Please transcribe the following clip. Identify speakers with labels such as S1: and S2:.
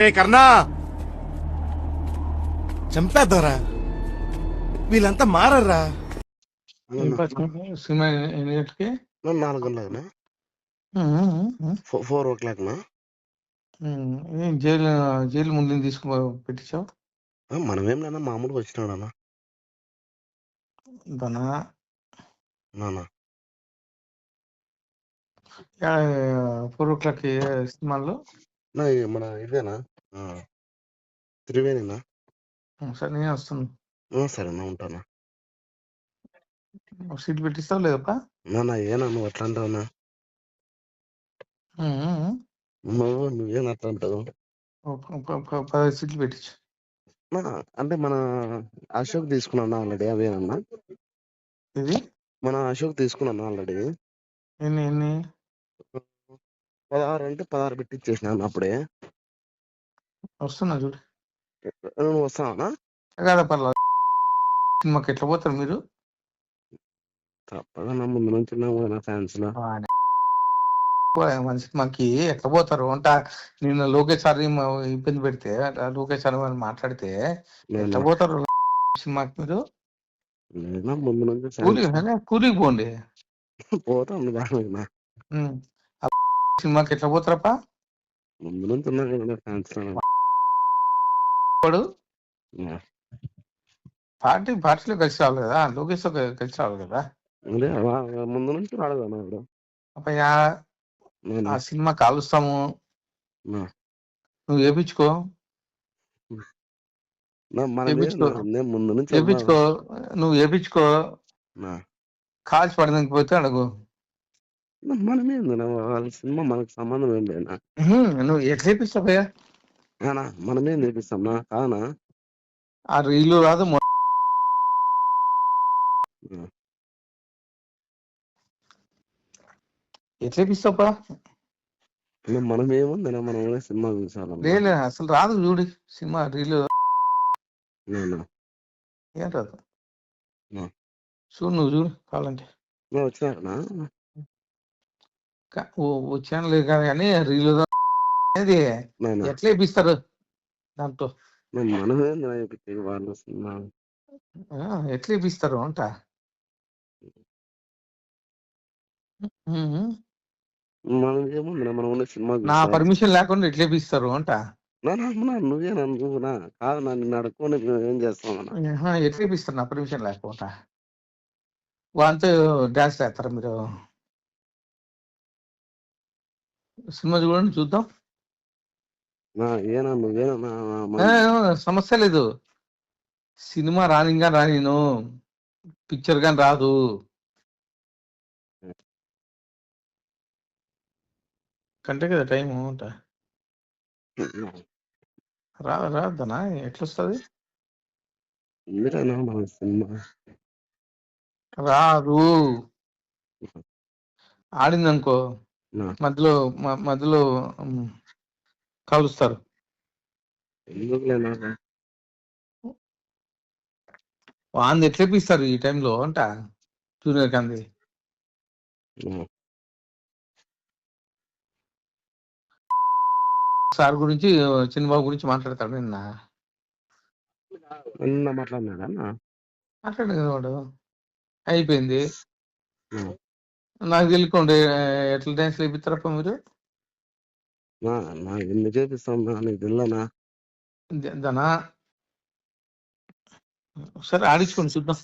S1: ఏ కర్ణా! చంపేద్దారా. వీళ్ళంతా మారర్రా.
S2: సినిమా ఎన్ని గంటలకి?
S3: ఫోర్ ఓ క్లాక్ నా
S2: జైలు జైలు ముందు తీసుకు పెట్టించావు?
S3: మనమేం లేనా మామూలుగా వచ్చినాడనా
S2: దానా
S3: నానా
S2: ఫోర్ ఓ క్లాక్ సినిమాల్లో?
S3: నా మన ఇదేనా? ఆ, త్రివేణినా?
S2: సరే నేను వస్తాను.
S3: ఆ, సరేనా ఉంటానా?
S2: సీట్ పెట్టిస్తావు లేదప్పా?
S3: నాన్న ఏనా? నువ్వు అట్లా అంటావునా నువ్వు నువ్వేం అట్లా అంటావు?
S2: ఒక ప- ప- పదహైదు సీట్లు పెట్టించు
S3: నా, అంటే మన అశోక్ తీసుకున్నా ఆల్రెడీ అవేనన్నా
S2: ఇది
S3: మన అశోక్ తీసుకున్నాను ఆల్రెడీ.
S2: ఎన్ని ఎన్ని?
S3: పదహారు అంటే పదహారు పెట్టి ఇచ్చేసినాను అప్పుడే.
S2: వస్తున్నా చూడు.
S3: నువ్వు వస్తావా
S2: కదా పర్లేదు. సినిమాకి ఎట్లా పోతారు మీరు?
S3: తప్పగా నా ముందు నుంచి ఉన్నావు కదా ఫ్యాన్స్లో.
S2: ఆ, మన సినిమాకి ఎట్లా పోతారు? అంట నిన్న లోకేష్ సార్ ఇబ్బంది పెడితే లోకేష్ సార్ వాళ్ళు మాట్లాడితే ఎట్లా పోతారు సినిమాకి మీరు?
S3: నేనా ముందు నుంచి
S2: కూలి
S3: ఫ్యాన్స్
S2: కూలికి పోండి.
S3: నా
S2: ఉమ్. ఆ సినిమాకి ఎట్లా పోతారప్ప?
S3: ముందు నుంచి ఉన్నా కదా ఫ్యాన్స్
S2: వాడు? పార్టీ పార్టీలో కలిసి రావాలి కదా లోకేష్తో కలిసి రావాలి కదా.
S3: అదే వా- ముందు నుంచి
S2: అప్పయ్య
S3: నేను.
S2: ఆ సినిమా కాలుస్తాము. నువ్వు వేపించుకో
S3: నా మన
S2: చేపించుకో.
S3: నేను ముందు నుంచి
S2: వేపించుకో నువ్వు వేపించుకో
S3: నా
S2: కాల్చి పడడానికి పోతే అడుగు.
S3: నా- మనమేంది నా వాళ్ళ సినిమా మనకు సంబంధం ఏం లేనా
S2: ఉహుం, నువ్వు ఎట్లా వేపిస్తావయ్యా
S3: నా మనమేం చేపిస్తాం నా కానా
S2: ఆ రీలు రాదు మొ-
S3: ఉం.
S2: ఎట్లా వేపిస్తావా
S3: నా మనం కూడా సినిమా చూసాను
S2: లేదు అసలు రాదు చూడు సినిమా రీలు.
S3: నేను
S2: ఏం రాదు. చూడు నువ్వు చూడు కావాలంటే.
S3: నువ్వు
S2: ఓ- వచ్చాను లేదు కానీ రీలు అనేది ఎట్లా వేపిస్తారు? దాంతో ఎట్లా వేపిస్తారు అంట?
S3: నా.
S2: పర్మిషన్ లేకుండా ఎట్లా వేపిస్తారు అంట?
S3: నా నా నా నువ్వే నా నువ్వు నా కాదు నిన్ను అడుక్కొని ఏం చేస్తాం
S2: ఎట్లా వేపిస్తారు నా పర్మిషన్ లేకుండా? వాళ్ళతో డాన్స్ చేస్తారా మీరు? సినిమా చూడండి చూద్దాం. సమస్య లేదు. సినిమా రానిగా రానిను పిక్చర్ కానీ రాదు. కంటే కదా టైం అంట. రా రాదనా ఎట్లా వస్తుంది
S3: ఇందిరా నా మన సినిమా.
S2: రాదు. ఆడిందనుకో. మధ్యలో మధ్యలో కలుస్తారు. వాంది ఎట్లా ఇప్పిస్తారు ఈ టైంలో అంట జూనియర్
S3: నా.
S2: సార్ గురించి చిన్నబాబు గురించి మాట్లాడతాడు నిన్న.
S3: నిన్న మాట్లాడినాడా
S2: వాడు. అయిపోయింది. నాకు తెలియకుండా ఎట్లా డాన్స్ వేపిస్తారప్ప మీరు?
S3: నా ఎన్ని చేపిస్తాం నీకు తెల్లనా?
S2: దనా? సరే ఆడించుకోండి చూద్దాం.